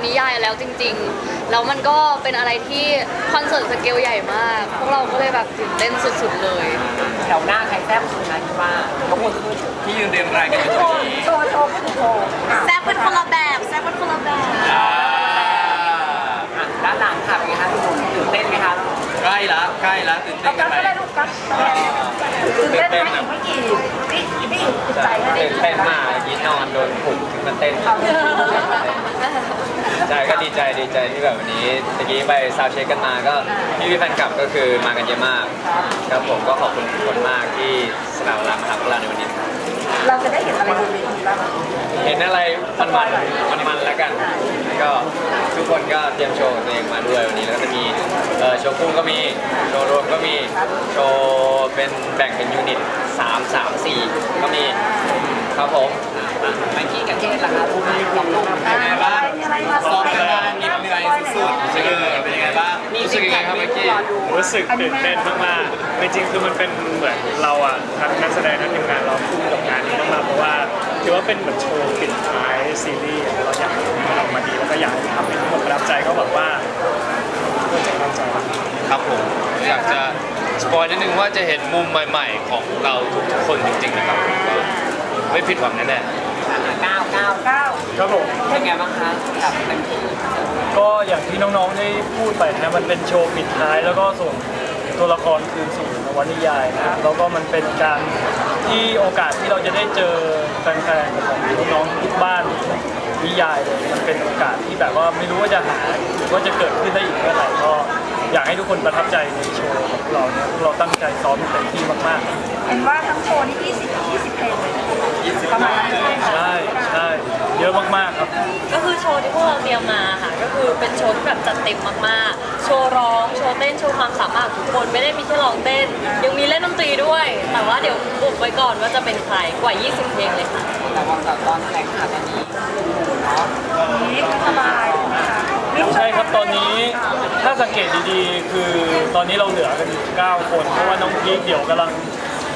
นวนิยายแล้วจริงๆ แล้วมันก็เป็นอะไรที่คอนเสิร์ตสเกลใหญ่มาก พวกเราก็เลยแบบตื่นเต้นสุดๆเลย แถวหน้าใครแซ่บสุดนะคิดว่ายกมือขึ้นที่ยืนเรียงรายกันอยู่ตรงนี้โชว์โชว์ขึ้นโชว์อะแซ่บเป็นคนละแบบแซ่บเป็นคนละแบบ อ่าอะด้านหลังค่ะเป็นไงคะทุกคนตื่นเต้นไหมคะใกล้ละใกล้ละตื่นเต้นกันไหม ตื่นเต้นไหมอีกไม่กี่วิวิใจนะตื่นเต้นมากเมื่อกี้นอนโดนผุกถึงมันเต้นใช่ก็ดีใจดีใจที่แบบวันนี้ตะกี้ไปซาวด์เช็คกันมาก็พี่พี่แฟนคลับก็คือมากันเยอะมากครับผมก็ขอบคุณทุกคนมากที่สนับสนุนพวกเราในวันนี้ครับ เราจะได้เห็นอะไรบนเวทีบ้างเห็นอะไรมันมันมันมันแล้วกันก็ทุกคนก็เตรียมโชว์ของตัวเองมาด้วยวันนี้แล้วก็จะมีเอ่อโชว์คู่ก็มีโชว์รวมก็มีโชว์เป็นแบ่งเป็นยูนิต3 3 4 ก็มีครับผม ไมค์กี้กับเทศล่ะคะรู้ไหมลองดูเป็นไงบ้างซ้อมกันมาเหนื่อยสุดๆเออเป็นยังไงบ้างรู้สึกยังไงครับเมื่อกี้รู้สึกตื่นเต้นมากๆจริงคือมันเป็นเหมือนเราอะทั้งนักแสดงทั้งทีมงานเราทุ่มกับงานนี้มากๆเพราะว่าถือว่าเป็นเหมือนโชว์ปิดท้ายซีรีส์เราอยากให้มันออกมาดีแล้วก็อยากทำให้ทุกคนประทับใจก็หวังว่าทุกคนจะประทับใจครับผมอยากจะสปอยนิดนึงว่าจะเห็นมุมใหม่ ๆ ของเราทุกๆคนจริงๆนะครับก็ไม่ผิดหวังแน่ๆ ก้าเก้าเก้าครับผมเป็นไงบ้างคะกับเต็มที่ก็อย่างที่น้องๆได้พูดไปนะมันเป็นโชว์ปิดท้ายแล้วก็ส่งตัวละครคืนสู่นวนิยายนะครับแล้วก็มันเป็นการที่โอกาสที่เราจะได้เจอแฟนๆของน้องๆทุกบ้านนิยายเลยมันเป็นโอกาสที่แบบว่าไม่รู้ว่าจะหาหรือว่าจะเกิดขึ้นได้อีกเมื่อไหร่ก็อยากให้ทุกคนประทับใจในโชว์ของเราเนี่ยพวกเราตั้งใจซ้อมเต็มที่มากๆ เห็นว่าทั้งโชว์นี่20 20เพลงเลย ประมาณนั้นใช่ไหมคะใช่ใช่เยอะมากๆครับ ก็คือโชว์ที่พวกเราเตรียมมาค่ะ ก็คือเป็นโชว์ที่แบบจัดเต็มมากๆ โชว์ร้อง โชว์เต้น โชว์ความสามารถของทุกคนไม่ได้มีแค่ร้องเต้น ยังมีเล่นดนตรีด้วย แต่ว่าเดี๋ยวอุบไว้ก่อนว่าจะเป็นใครกว่า 20 เพลงเลยค่ะ แต่ว่าตอนแถลงข่าวตอนนี้เนาะนี่สบายใช่ไหมคะนี่ใช่ครับตอนนี้ถ้าสังเกตดีๆ คือตอนนี้เราเหลือกันอยู่9คน เพราะว่าน้องพีคเดี๋ยวกำลัง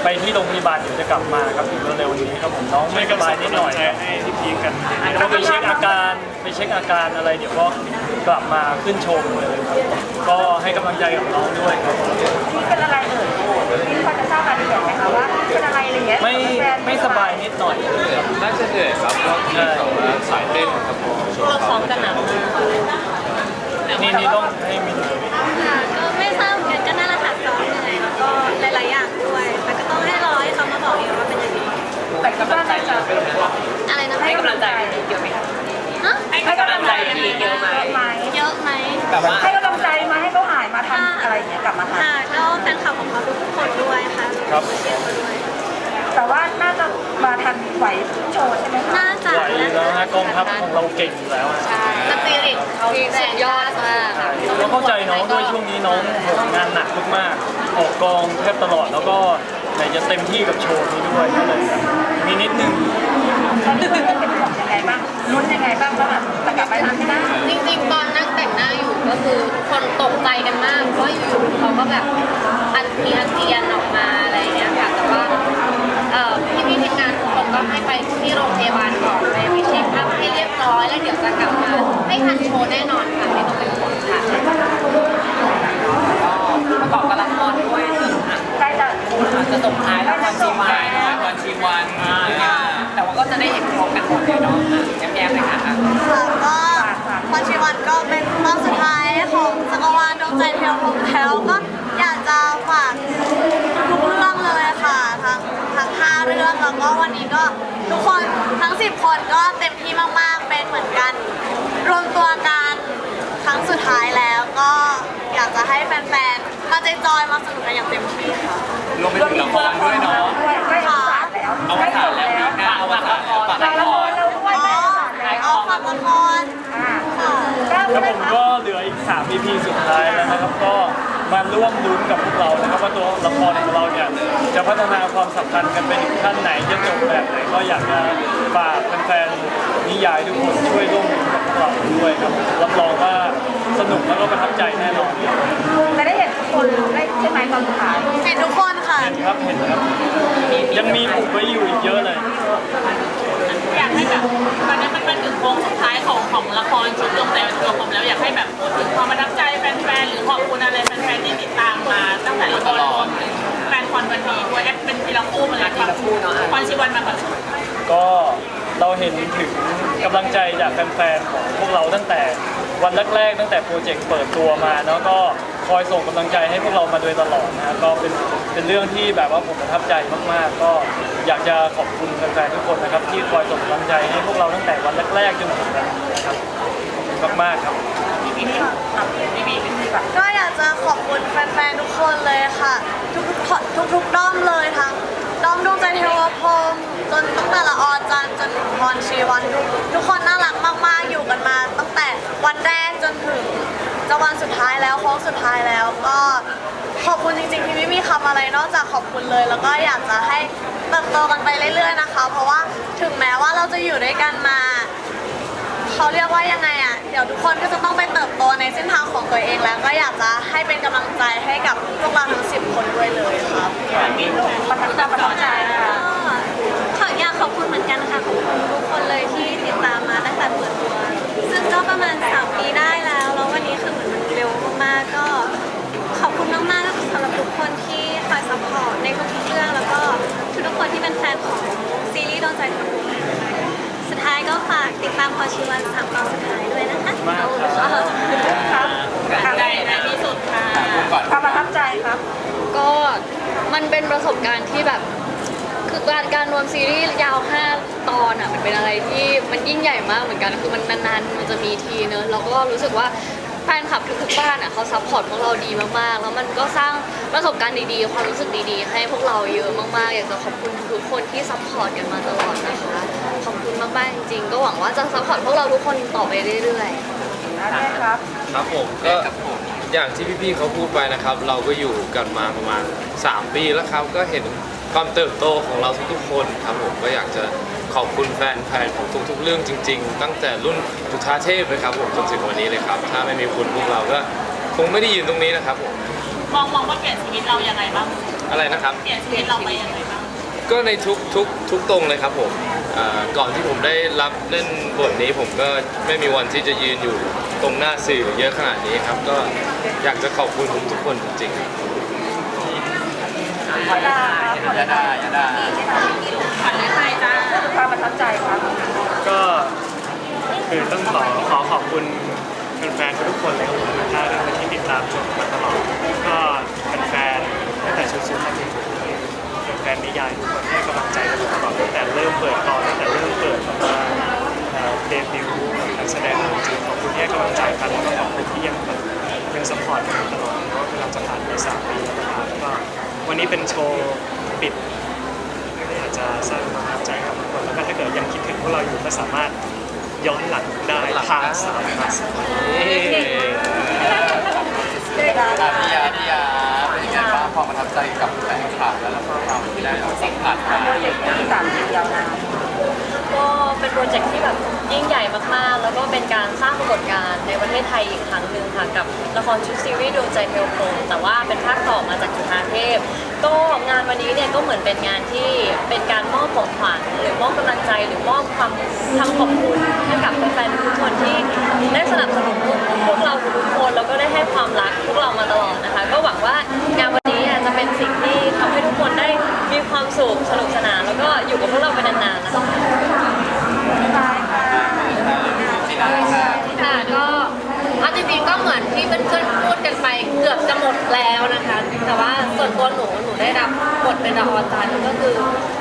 ไปที่โรงพยาบาลเดี๋ยวจะกลับมาครับอีกเร็วๆนี้ครับผมน้องไม่สบายนิดหน่อยให้ที่พีคกันก็ไปเช็คอาการไปเช็คอาการอะไร เดี๋ยวก็กลับมาขึ้นโชว์เลยครับก็ให้กำลังใจกับน้องด้วยครับนี่เป็นอะไรเอ่ยนี่พอจะทราบรายละเอียดไหมคะว่าเป็นอะไรอะไรอย่างเงี้ยไม่แฟนๆไม่สบายนิดหน่อย น่าจะเหนื่อยครับเพราะที่แบบว่าสายเต้นครับผม เราซ้อมกันหนักมากนี่นี่ต้องให้มิ แบบว่าให้กำลังใจมาให้เขาหายมาทำอะไรอย่างเงี้ยกลับมาทค่ะแล้วแฟนคลับของเขาทุกๆคนด้วยค่ะมาเชียร์เขาด้วยำแต่ว่าน่าจะมาทันไหวโชว์ใช่ไหมคะน่าจะไหวแล้วนะกองทัพของเราเก่งอยู่แล้วอะสปิริตเขาทีมสุดยอดมากค่ะเราเข้าใจน้องด้วยช่วงนี้น้องโหมงานหนักมากๆออกกองแทบตลอดแล้วก็ไหนจะเต็มที่กับโชว์นี้ด้วยก็เลยแบบมีนิดนึงตอนนี้เป็นห่วงยังไงบ้างลุ้นยังไงบ้างว่าแบบจะกลับไปทำไม่ได้จริงๆตอนนั่ง แต่งหน้าอยู่ก็คือคนตกใจกันมากเพราะอยู่ๆเขาก็แบบอันมีอาเจียนออกมาอะไรอย่างเงี้ยค่ะแต่ว่าเอ่อพี่ๆทีมงานทุกคนก็ให้ไปที่โรงพยาบาลก่อนไปไปเช็คอัพให้เรียบร้อยแล้วเดี๋ยวจะกลับมาไม่ทันโชว์แน่นอนค่ะไม่ต้องเป็นห่วงค่ะประกอบกับละครด้วยซึ่งอะใกล้จะจะส่งท้ายละครชีวายละครชีวันอ่าแต่ว่าก็จะได้เห็นพร้อมกันหมดเลยเนาะแย้มๆเลยค่ะ ค่ะก็วันชีวันก็เป็นรอบสุดท้าย ของจักรวาลดวงใจเพียวพรหมแล้วก็อยากจะฝากทุกเรื่องเลยค่ะ ทั้งทั้งห้าเรื่องแล้วก็วันนี้ก็ทุกคนทั้ง10คนก็เต็มที่มากๆเป็นเหมือนกัน รวมตัวกันครั้งสุดท้ายแล้วก็อยากจะให้แฟนๆมาใจจอยมาสนุกกันอย่างเต็มที่ค่ะรวมไปถึงละครด้วยเนาะด้วยใกล้อวสานแล้วอวสานแล้วปีหน้าอวสานแล้วฝากละครเราด้วยใกล้อวสานแล้วอ๋อฝากละครอ่าค่ะก้าวแล้วเลผยมค่ะก็เหลืออีก 3 EP สุดท้ายแล้วนะครับก็มาร่วมลุ้นกับพวกเรานะครับว่าตัวละครของเราเนี่ยจะพัฒนาความสัมพันธ์กันไปถึงขั้นไหนจะจบแบบไหนก็อยากจะฝากแฟนๆนิยายทุกคนช่วยร่วมมือกับพวกเราด้วยครับรับรองว่าสนุกแล้วก็ประทับใจแน่นอนครับจะได้เห็นทุกคนได้ใช่ไหมตอนสุดท้ายเห็นทุกคนค่ะ เห็นครับเห็นครับมีมียังมีอุบไว้อยู่อีกเยอะเลย อยากให้แบบตอนนี้มันเป็นถึงโค้งสุดท้ายของของละครชุดดวงใจตัวผมแล้วอย ณอะไรแฟนๆที่ติดตามมาตั้งแต่ละครแฟนคอนวันนี้ด้วยแอปเป็นทีละคู่มาแล้วทีละคู่เนาะคอนชิวันมาก่อนก็เราเห็นถึงกำลังใจจากแฟนๆของพวกเราตั้งแต่วันแรกๆ ตั้งแต่โปรเจกต์เปิดตัวมาแล้วก็คอยส่งกำลังใจให้พวกเรามาโดยตลอดนะก็เป็นเป็นเรื่องที่แบบว่าผมประทับใจมากๆ ก็อยากจะขอบคุณแฟนๆทุกคนนะครับ ที่คอยส่งกำลังใจให้พวกเราตั้งแต่วันแรกๆจนถึงวันนี้นะครับมากๆครับ ก็อยากจะขอบคุณแฟนๆ ทุกคนเลยค่ะ ทุกๆคนทุกด้อมเลยทั้งด้อมดวงใจเทวพรหมจนตั้งแต่ละออจันจนถึงพรชีวันทุกทุกคนน่ารักมากๆอยู่กันมา ตั้งแต่วันแรกจนถึงจะวันสุดท้ายแล้วโค้งสุดท้ายแล้วก็ขอบคุณจริงๆที่ไม่มีคำอะไรนอกจากขอบคุณเลย แล้วก็อยากจะให้เติบโตกันไปเรื่อย ๆนะคะ เพราะว่าถึงแม้ว่าเราจะอยู่ด้วยกันมาเขาเรียกว่ายังไงอะ ดี๋ยวทุกคนก็จะต้องไปเติบโตในเส้นทางของตัวเองแล้ว ก็อยากจะให้เป็นกำลังใจให้กับพวกเราทั้งสิบคนด้วยเลยครับประทับใจประทับใจค่ะขออยากขอบคุณเหมือนกันค่ะขอบคุณทุกคนเลยที่ติดตามมาตั้งแต่เปิดตัว ซึ่งก็ประมาณสามปีได้แล้ว แล้ววันนี้คือเหมือนมันเร็วมากๆก็ ขอบคุณมากๆสำหรับทุกคนที่คอยซัพพอร์ตในทุกๆเรื่องแล้วก็ทุกๆคนที่เป็นแฟนของซีรีส์โดนใจทำบุญสุดท้ายก็ฝากติดตามพอชีวันสามตอนสุดท้าย ด้วยนะคะมากครับครับใจในที่สุดค่ะก่อนความประทับใจครับ ก็มันเป็นประสบการณ์ที่แบบ คือการการรวมซีรีส์ยาว 5 ตอนอะมันเป็นอะไรที่มันยิ่งใหญ่มากเหมือนกันคือมันนานๆมันจะมีทีเนอะแล้วก็รู้สึกว่า แฟนคลับทุกๆบ้านอะเขาซัพพอร์ตพวกเราดีมากๆ แล้วมันก็สร้างประสบการณ์ดีๆ ความรู้สึกดีๆ ให้พวกเราเยอะมากๆ อยากจะขอบคุณทุกๆคนที่ซัพพอร์ตกันมาตลอดนะคะ ขอบคุณมากๆ จริงๆ ก็หวังว่าจะซัพพอร์ตพวกเราทุกคนต่อไปเรื่อยๆ ได้ครับครับผมก็อย่างที่พี่ๆเขาพูดไปนะครับ เราก็อยู่กันมาประมาณ 3 ปีแล้วครับ ก็เห็นความเติบโตของเราทุกๆคนครับผมก็อยากจะ ขอบคุณแฟนแฟนของทุกๆ เรื่องจริง ๆ ตั้งแต่รุ่นจุฑาเทพเลยครับผมจนถึงวันนี้เลยครับ ถ้าไม่มีคุณพวกเราก็คงไม่ได้ยืนตรงนี้นะครับผมมองมองว่าเปลี่ยนชีวิตเรายังไงบ้าง อะไรนะครับ เปลี่ยนชีวิตเราไปยังไงบ้าง ก็ในทุกทุกทุกตรงเลยครับผมอ่าก่อนที่ผมได้รับเล่นบทนี้ผมก็ไม่มีวันที่จะยืนอยู่ตรงหน้าสื่อเยอะขนาดนี้ครับ ก็อยากจะขอบคุณทุกคนจริงๆ ขอดาครับขอยาดายาดาขวัญและไทยจ้าความประทับใจครับก็คือต้องขอขอขอบคุณแฟนๆทุกคนเลยครับผมถ้าเรื่องที่ติดตามชมมาตลอดก็แฟนๆตั้งแต่ชุดซูมาถึงแฟนนิยายทุกคนให้กำลังใจกันตลอดตั้งแต่เริ่มเปิดตอนตั้งแต่เริ่มเปิดมาเดบิวต์นักแสดงจริงขอบคุณที่ให้กำลังใจกันแล้วก็ขอบคุณที่ยังยังสปอร์ตกันมาตลอดเพราะว่าเราจะผ่านไปสามปีแล้วนะครับก็ วันนี้เป็นโชว์ปิดอาจจะสร้างความประทับใจกับทุกคนแล้วก็ถ้าเกิดยังคิดถึงพวกเราอยู่ก็สามารถย้อนหลังได้ทางสามพลัสอาพิยาพิยาเป็นยังไงบ้างความประทับใจกับแฟนคลับแล้วแล้วก็เราที่ได้สัมผัสมาที่สามปียาวนาน ก็เป็นโปรเจกต์ที่แบบยิ่งใหญ่มากๆ แล้วก็เป็นการสร้างปรากฏการณ์ในประเทศไทยอีกครั้งหนึ่งค่ะกับละครชุดซีรีส์ดวงใจเทวพรหมแต่ว่าเป็นภาคต่อมาจากจุฬาเทพ ก็งานวันนี้เนี่ยก็เหมือนเป็นงานที่เป็นการมอบของขวัญหรือมอบกำลังใจหรือมอบความคำขอบคุณให้กับแฟนๆทุกคนที่ได้สนับสนุนพวกเราทุกคนแล้วก็ได้ให้ความรักพวกเรามาตลอดนะคะ ก็หวังว่างานวันนี้อะจะเป็นสิ่งที่ทำให้ทุกคนได้มีความสุขสนุกสนานแล้วก็อยู่กับพวกเราไปนานๆนะคะ ที่นั่นค่ะ ค่ะก็เอาจริงๆก็เหมือนที่เพื่อนๆพูดกันไปเกือบจะหมดแล้วนะคะ แต่ ว่าส่วนตัวหนูหนูได้รับบทเป็นดาวอจันทร์ก็คือ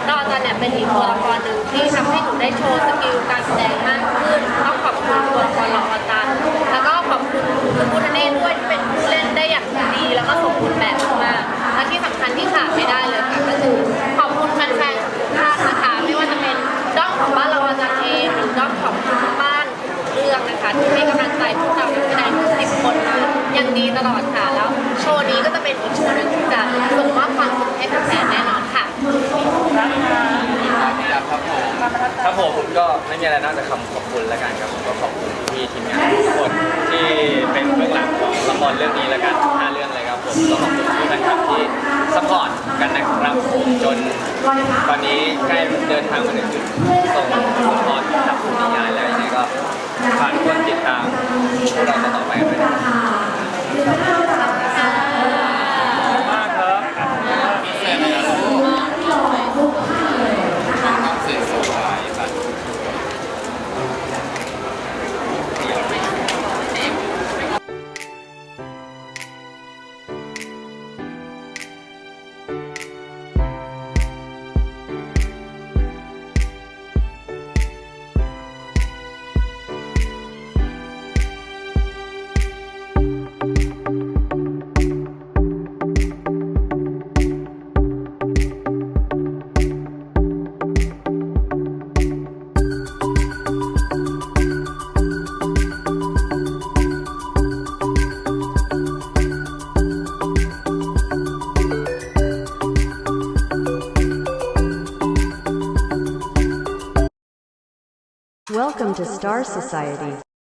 ดาวอจันทร์เนี่ยเป็นอีกตัวละครหนึ่งที่ทำให้หนูได้โชว์สกิลการแสดงมากขึ้นต้องขอบคุณตัวละครดาวอจันทร์แล้วก็ขอบคุณคุณพุทธเนศด้วย ครับผมก็ไม่มีอะไรนอกจากคำขอบคุณแล้วกันครับผมก็ขอบคุณพี่ทีมงานทุกคนที่เป็นเบื้องหลังของละครเรื่องนี้แล้วกันห้าเรื่องเลยครับผมก็ขอบคุณทุกแฟนคลับที่สปอร์ตกันนะครับผมจนตอนนี้ใกล้เดินทางมาถึงจุดส่งละครจากคุณนิยายแล้วยังไงก็ฝากทุกคนติดตามพวกเราต่อ to Star Society.